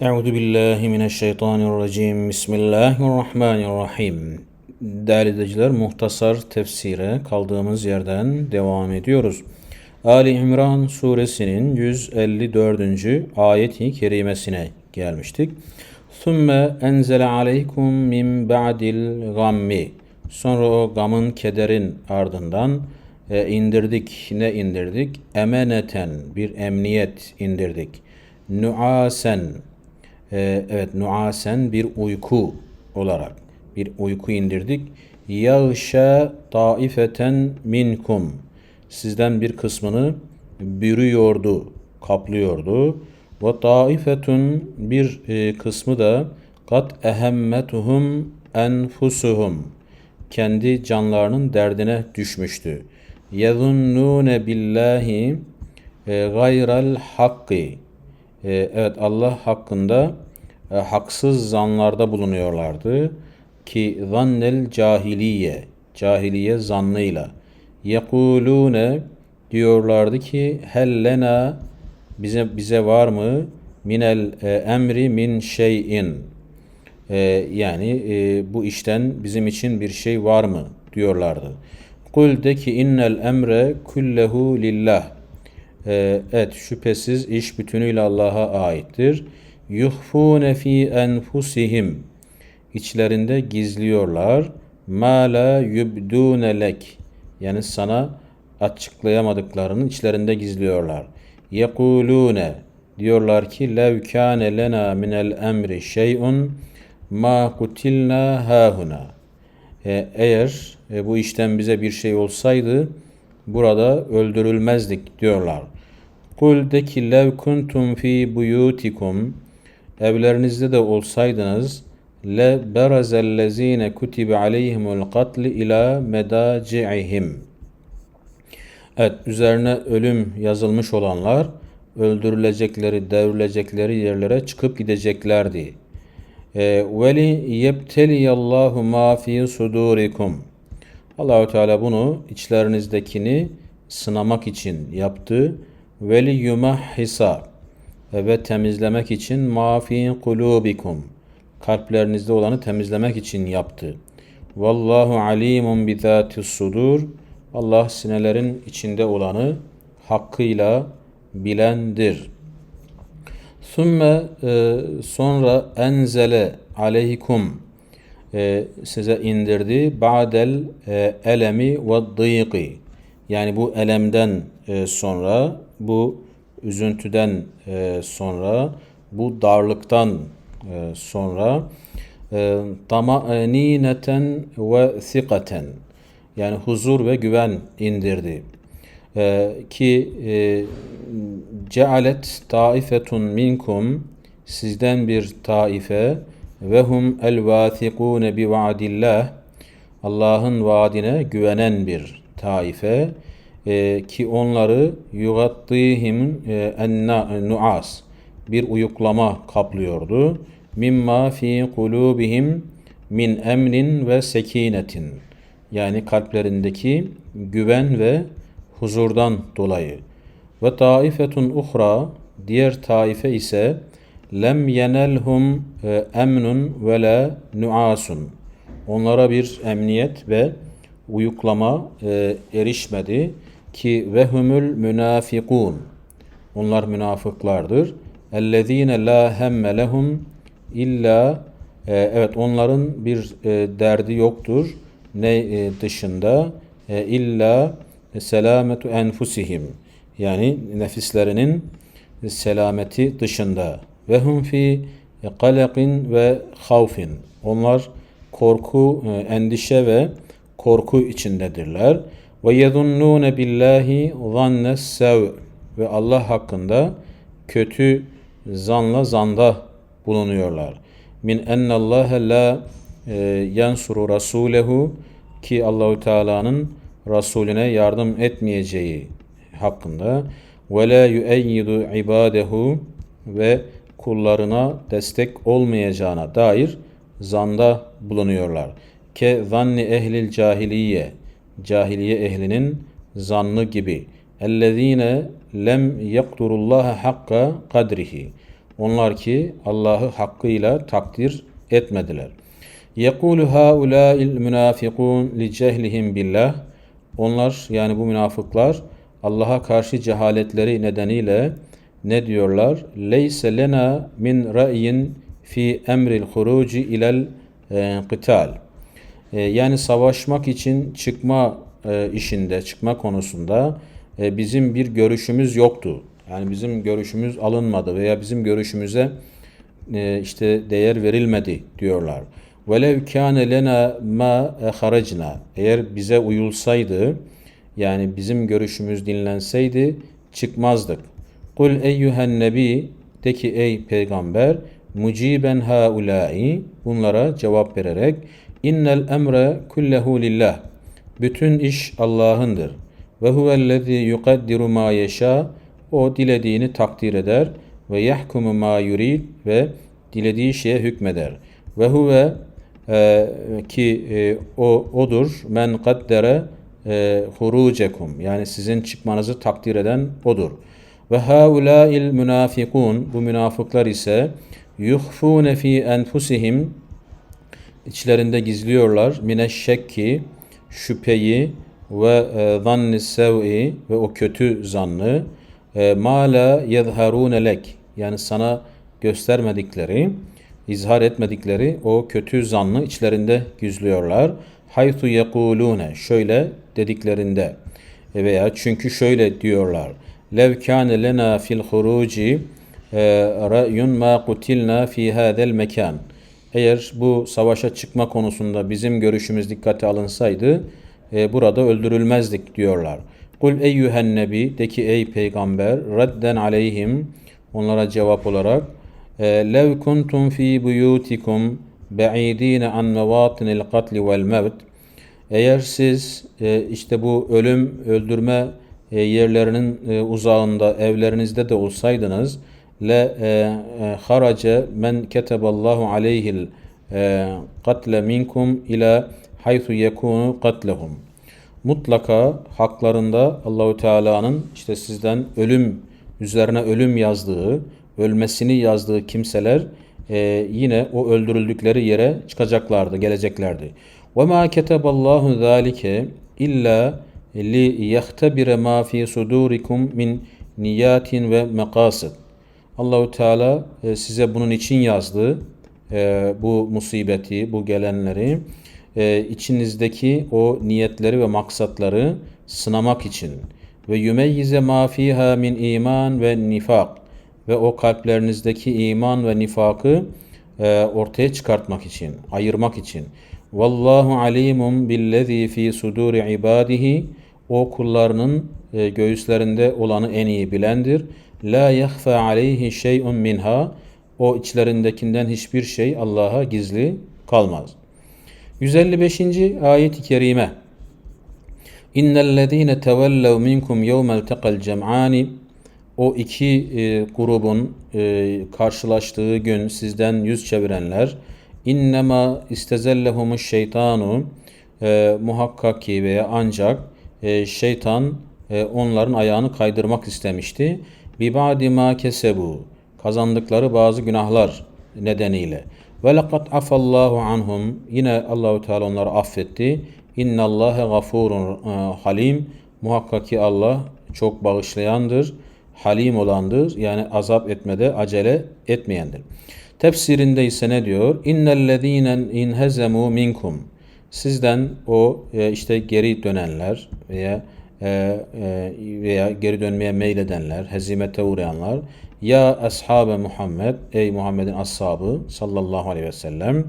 Euzu billahi mineşşeytanirracim. Bismillahirrahmanirrahim. Değerli izleyiciler, muhtasar tefsire kaldığımız yerden devam ediyoruz. Ali İmran suresinin 154. ayeti kerimesine gelmiştik. Thumme enzele aleykum min ba'dil gammi. Sonra o gamın, kederin ardından e, indirdik. Ne indirdik? Emeneten, bir emniyet indirdik. Nuasen, e, evet nuasen bir uyku olarak bir uyku indirdik. Yağşa taifeten minkum. Sizden bir kısmını bürüyordu, kaplıyordu. Ve taifetun bir e, kısmı da kat ehemmetuhum enfusuhum. Kendi canlarının derdine düşmüştü. Yezunnune billahi e, gayral hakkı. E, evet Allah hakkında e, haksız zanlarda bulunuyorlardı ki zannel cahiliye cahiliye zannıyla yekulune diyorlardı ki hellena bize bize var mı minel e, emri min şeyin e, yani e, bu işten bizim için bir şey var mı diyorlardı. Kul de ki innel emre kullehu lillah. E, evet şüphesiz iş bütünüyle Allah'a aittir. Yuhfune fi enfusihim. İçlerinde gizliyorlar. Ma la yubdune lek. Yani sana açıklayamadıklarını içlerinde gizliyorlar. Yekulune diyorlar ki lev kâne lena minel emri şey'un ma kutilna hahuna. E, eğer e, bu işten bize bir şey olsaydı burada öldürülmezdik diyorlar. Kul de ki lev kuntum fi buyutikum evlerinizde de olsaydınız le berazellezine kutibe aleyhimul katl ila medaci'ihim. Evet, üzerine ölüm yazılmış olanlar öldürülecekleri, devrilecekleri yerlere çıkıp gideceklerdi. Veli yebteliyallahu ma fi sudurikum. Allahu Teala bunu içlerinizdekini sınamak için yaptı. Veli yumahhisa ve temizlemek için ma fi kulubikum. Kalplerinizde olanı temizlemek için yaptı. Vallahu alimun bi sudur. Allah sinelerin içinde olanı hakkıyla bilendir. Sümme e, sonra enzele aleyhikum e, size indirdi ba'del e, elemi ve dıyıkı yani bu elemden e, sonra bu üzüntüden e, sonra bu darlıktan e, sonra e, ve sikaten yani huzur ve güven indirdi. Ee, ki e, cealet taifetun minkum sizden bir taife ve hum el vathikune bi vaadillah Allah'ın vaadine güvenen bir taife e, ki onları yugattihim e, en nuas bir uyuklama kaplıyordu. Mimma fi kulubihim min emnin ve sekinetin yani kalplerindeki güven ve huzurdan dolayı. Ve taifetun uhra diğer taife ise lem yenelhum e, emnun ve la nuasun. Onlara bir emniyet ve uyuklama e, erişmedi ki ve humul münafikun. Onlar münafıklardır. Ellezine la hemme lehum illa e, evet onların bir e, derdi yoktur ne e, dışında. İlla selametu enfusihim. Yani nefislerinin selameti dışında. Ve hum fi kalakin ve havfin. Onlar korku endişe ve korku içindedirler ve yezunnune billahi zannes sev ve Allah hakkında kötü zanla zanda bulunuyorlar. Min ennallâhe la e, yansuru rasulehu ki Allahu Teala'nın Resulüne yardım etmeyeceği hakkında ve la yueyyidu ibadehu ve kullarına destek olmayacağına dair zanda bulunuyorlar. Ke zanni ehlil cahiliye cahiliye ehlinin zannı gibi. Ellezine lem yakdurullaha hakka kadrihi. Onlar ki Allah'ı hakkıyla takdir etmediler. يَقُولُ هَؤُلَاءِ الْمُنَافِقُونَ لِجَهْلِهِمْ billah. Onlar yani bu münafıklar Allah'a karşı cehaletleri nedeniyle ne diyorlar? Leyse lena min ra'yin fi emril huruci ilel e, qital. E, yani savaşmak için çıkma e, işinde, çıkma konusunda e, bizim bir görüşümüz yoktu. Yani bizim görüşümüz alınmadı veya bizim görüşümüze işte değer verilmedi diyorlar. Velev kâne lena ma haracna. Eğer bize uyulsaydı yani bizim görüşümüz dinlenseydi çıkmazdık. Kul eyyühen nebi de ki ey peygamber muciben haulai bunlara cevap vererek innel emre kullehu lillah. Bütün iş Allah'ındır. Ve huvellezî yukaddiru ma yeşâ. O dilediğini takdir eder ve yahkumu ma yurid ve dilediği şeye hükmeder. Ve huve e, ki e, o odur. Men kaddere e, hurucekum. Yani sizin çıkmanızı takdir eden odur. Ve haulail münafikun bu münafıklar ise yuhfune fi enfusihim içlerinde gizliyorlar mineşşekki şüpheyi ve e, zanni sev'i ve o kötü zannı e, ma la yezharune lek yani sana göstermedikleri izhar etmedikleri o kötü zannı içlerinde gizliyorlar. Haytu yekulune şöyle dediklerinde veya çünkü şöyle diyorlar. Lev kâne lena fil huruci e, ra'yun ma kutilna fi hadel mekan. Eğer bu savaşa çıkma konusunda bizim görüşümüz dikkate alınsaydı e, burada öldürülmezdik diyorlar. Kul eyyühen nebi de ki ey peygamber redden aleyhim onlara cevap olarak lev kuntum fi buyutikum ba'idine an mevatinil katli vel mevt eğer siz e, işte bu ölüm öldürme e, yerlerinin e, uzağında evlerinizde de olsaydınız le harace men keteballahu aleyhil katle minkum ila haythu yekunu katlehum mutlaka haklarında Allahu Teala'nın işte sizden ölüm üzerine ölüm yazdığı ölmesini yazdığı kimseler e, yine o öldürüldükleri yere çıkacaklardı, geleceklerdi. Ve ma keteballahu zalike illa li yahtabire ma fi sudurikum min niyatin ve makasid. Allahu Teala e, size bunun için yazdı e, bu musibeti, bu gelenleri e, içinizdeki o niyetleri ve maksatları sınamak için ve yumeyyize ma fiha min iman ve nifak ve o kalplerinizdeki iman ve nifakı ortaya çıkartmak için, ayırmak için. Vallahu alimun billezî fi suduri ibadihi o kullarının göğüslerinde olanı en iyi bilendir. La yahfa aleyhi şey'un minha o içlerindekinden hiçbir şey Allah'a gizli kalmaz. 155. ayet-i kerime İnnellezîne tevellev minkum yevmel teqal cem'ani o iki e, grubun e, karşılaştığı gün sizden yüz çevirenler innema istezellehumuş şeytanu e, muhakkak ki veya ancak e, şeytan e, onların ayağını kaydırmak istemişti. Bi ba'di ma kesebu kazandıkları bazı günahlar nedeniyle. Ve lekad afallahu anhum yine Allahu Teala onları affetti. İnnallâhe gafurun e, halim muhakkak ki Allah çok bağışlayandır halim olandır. Yani azap etmede acele etmeyendir. Tefsirinde ise ne diyor? İnnellezînen inhezemu minkum. Sizden o e, işte geri dönenler veya veya geri dönmeye meyledenler, hezimete uğrayanlar ya ashabe Muhammed ey Muhammed'in ashabı sallallahu aleyhi ve sellem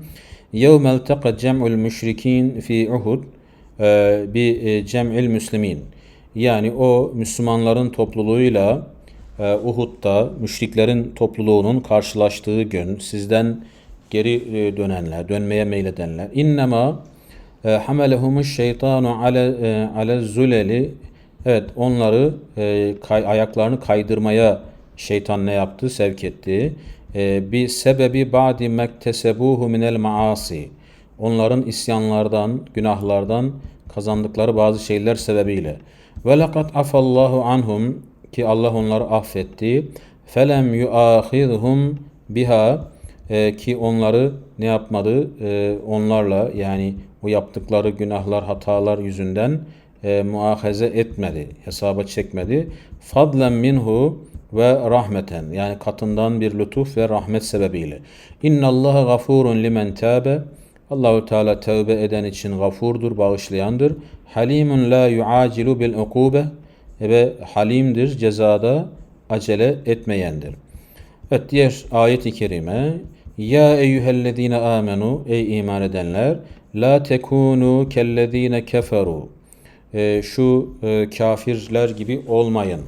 yevmel teqa cem'ul müşrikin fi Uhud e, bi cem'il müslimin yani o Müslümanların topluluğuyla e, Uhud'da müşriklerin topluluğunun karşılaştığı gün sizden geri e, dönenler, dönmeye meyledenler. İnnema e, hamelehumuş şeytanu ale ale zuleli evet onları e, kay, ayaklarını kaydırmaya şeytan ne yaptı? Sevk etti. E, bir sebebi ba'di mektesebuhu minel maasi. Onların isyanlardan, günahlardan kazandıkları bazı şeyler sebebiyle. Ve lekad afallahu anhum ki Allah onları affetti. Felem yuahidhum biha e, ki onları ne yapmadı? E, onlarla yani o yaptıkları günahlar, hatalar yüzünden e, muahaze etmedi, hesaba çekmedi. Fadlen minhu ve rahmeten yani katından bir lütuf ve rahmet sebebiyle. İnna gafurun limen tabe. Allahu Teala tövbe eden için gafurdur, bağışlayandır. Halimun la yuacilu bil ukube ve halimdir cezada acele etmeyendir. Evet diğer ayet-i kerime Ya eyyühellezine amenu ey iman edenler la tekunu kellezine keferu e, şu e, kafirler gibi olmayın.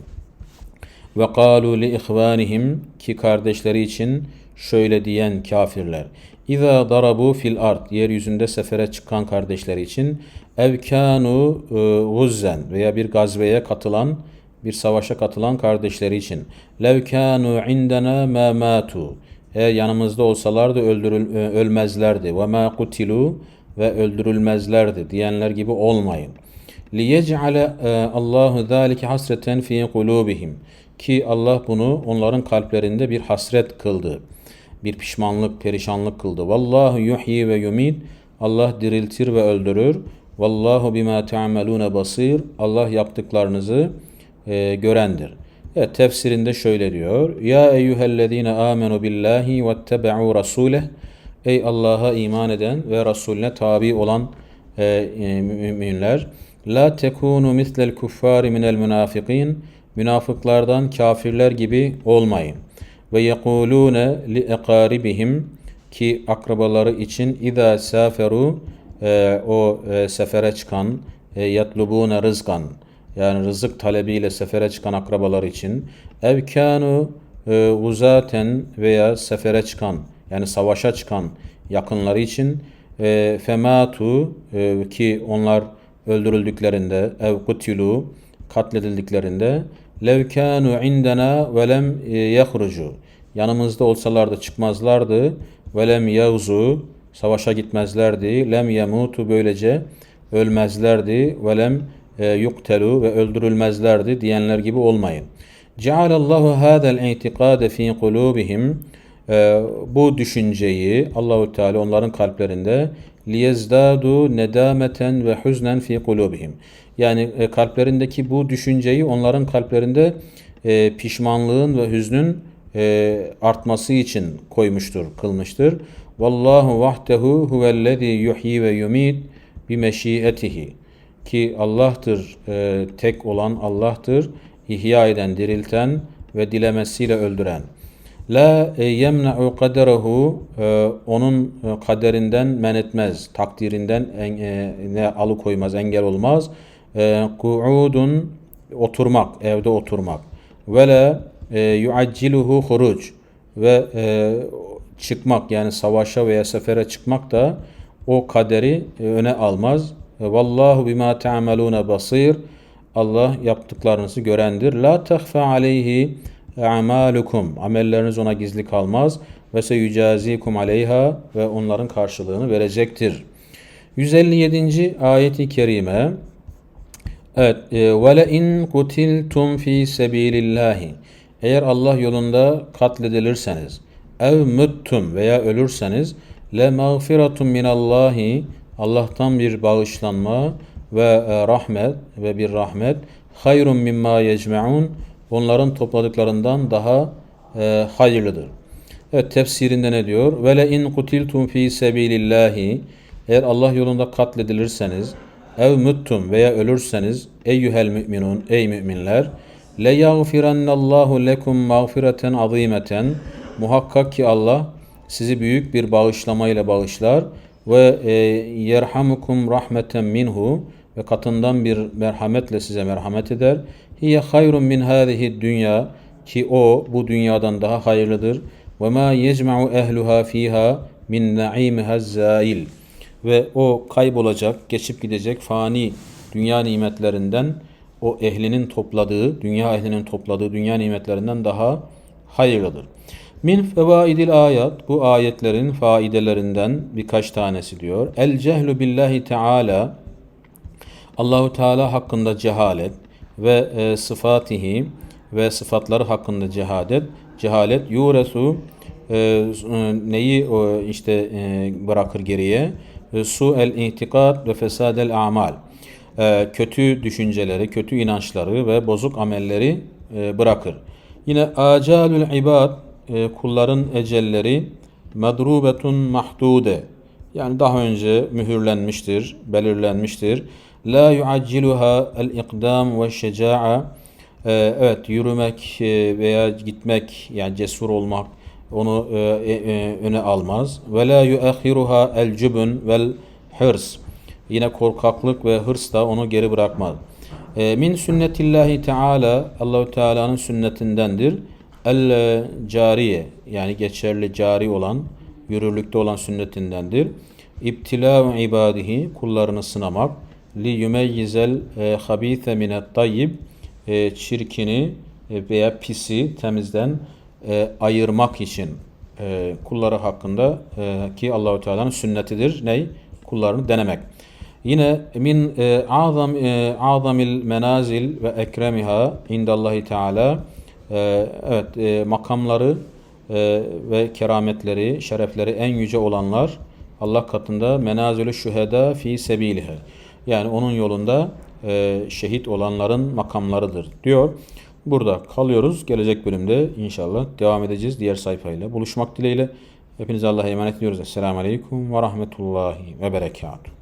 Ve kalu li ihvanihim ki kardeşleri için şöyle diyen kafirler. İza darabu fil ard yeryüzünde sefere çıkan kardeşleri için ev kanu guzzen veya bir gazveye katılan bir savaşa katılan kardeşleri için lev kanu indena ma matu eğer yanımızda olsalardı öldürül, ölmezlerdi ve ma kutilu ve öldürülmezlerdi diyenler gibi olmayın. لِيَجْعَلَ Allahu zalike hasreten fi kulubihim ki Allah bunu onların kalplerinde bir hasret kıldı. Bir pişmanlık, perişanlık kıldı. Vallahu yuhyi ve yumit. Allah diriltir ve öldürür. Vallahu bima ta'malun basir. Allah yaptıklarınızı e, görendir. Evet, tefsirinde şöyle diyor. Ya eyyühellezine amenu billahi vettebe'u rasuleh. Ey Allah'a iman eden ve Resulüne tabi olan e, e, müminler. La tekunu mislel kuffari minel münafikin. Münafıklardan kafirler gibi olmayın. Ve yekulune li ekaribihim ki akrabaları için İza saferu e, o e, sefere çıkan e, yatlubune rızkan yani rızık talebiyle sefere çıkan akrabalar için. Ev kanu e, uzaten veya sefere çıkan yani savaşa çıkan yakınları için. E, fematu e, ki onlar öldürüldüklerinde ev kutilu katledildiklerinde. Lev kanu indena ve lem e, yahrucu yanımızda olsalardı çıkmazlardı. Ve lem yavzu savaşa gitmezlerdi. Lem yemutu böylece ölmezlerdi. Ve lem yuktelu ve öldürülmezlerdi diyenler gibi olmayın. Cealallahu hadal i'tikade fi kulubihim e, bu düşünceyi Allahu Teala onların kalplerinde liyezdadu nedameten ve huznen fi kulubihim. Yani e, kalplerindeki bu düşünceyi onların kalplerinde e, pişmanlığın ve hüznün e, artması için koymuştur, kılmıştır. Vallahu vahdehu huvellezî yuhyi ve yumit bi meşiyetihi. Ki Allah'tır, e, tek olan Allah'tır, ihya eden, dirilten ve dilemesiyle öldüren. La e, yemna'u kaderehu e, onun e, kaderinden men etmez, takdirinden ne alıkoymaz, engel olmaz. Ku'udun oturmak, evde oturmak. Ve la yuacciluhu huruc ve çıkmak yani savaşa veya sefere çıkmak da o kaderi öne almaz. Vallahu bima ta'maluna basir. Allah yaptıklarınızı görendir. La tehfa aleyhi a'malukum. Amelleriniz ona gizli kalmaz. Ve se yücazikum aleyha ve onların karşılığını verecektir. 157. ayeti kerime Evet. Ve le in kutiltum fi sebilillahi. Eğer Allah yolunda katledilirseniz ev muttum veya ölürseniz le mağfiratun minallahi Allah'tan bir bağışlanma ve e, rahmet ve bir rahmet hayrun mimma yecmeun onların topladıklarından daha e, hayırlıdır. Evet tefsirinde ne diyor? Ve le in kutiltum fi sebilillahi eğer Allah yolunda katledilirseniz ev muttum veya ölürseniz eyyuhel müminun ey müminler le yagfirannallahu lekum mağfireten azimeten muhakkak ki Allah sizi büyük bir bağışlama ile bağışlar ve e, yerhamukum rahmeten minhu ve katından bir merhametle size merhamet eder. Hiye hayrun min hâzihi dünya ki o bu dünyadan daha hayırlıdır. Ve ma yecma'u ehluha fiha min naimiha zail ve o kaybolacak, geçip gidecek fani dünya nimetlerinden o ehlinin topladığı, dünya ehlinin topladığı dünya nimetlerinden daha hayırlıdır. Min fevaidil ayat bu ayetlerin faidelerinden birkaç tanesi diyor. El cehlu billahi teala Allahu Teala hakkında cehalet ve e, sıfatihi ve sıfatları hakkında cehalet cehalet yuresu e, neyi o işte e, bırakır geriye? E, su el itikad ve fesadel amal. E, kötü düşünceleri, kötü inançları ve bozuk amelleri e, bırakır. Yine acalül ibad e, kulların ecelleri madrubetun mahdude yani daha önce mühürlenmiştir, belirlenmiştir. La yuacciluha el ikdam ve şeca'a Ee, evet yürümek e, veya gitmek yani cesur olmak onu e, e, öne almaz. Ve la yuakhiruha el cubun vel hırs. Yine korkaklık ve hırs da onu geri bırakmaz. E, min sünnetillahi teala Allahu Teala'nın sünnetindendir. El cariye yani geçerli cari olan yürürlükte olan sünnetindendir. İbtilâ ibadihi kullarını sınamak li yumeyyizel habîse minet tayyib e, çirkini e, veya pisi temizden e, ayırmak için e, kulları hakkında e, ki Allahu Teala'nın sünnetidir. Ney? Kullarını denemek. Yine min e, azam e, azamil menazil ve ekremiha indallahi Teala e, evet e, makamları e, ve kerametleri, şerefleri en yüce olanlar Allah katında menazilü şüheda fi sebilihe. Yani onun yolunda e, şehit olanların makamlarıdır diyor. Burada kalıyoruz. Gelecek bölümde inşallah devam edeceğiz diğer sayfayla. Buluşmak dileğiyle. Hepinize Allah'a emanet ediyoruz. Esselamu Aleyküm ve Rahmetullahi ve Berekatuhu.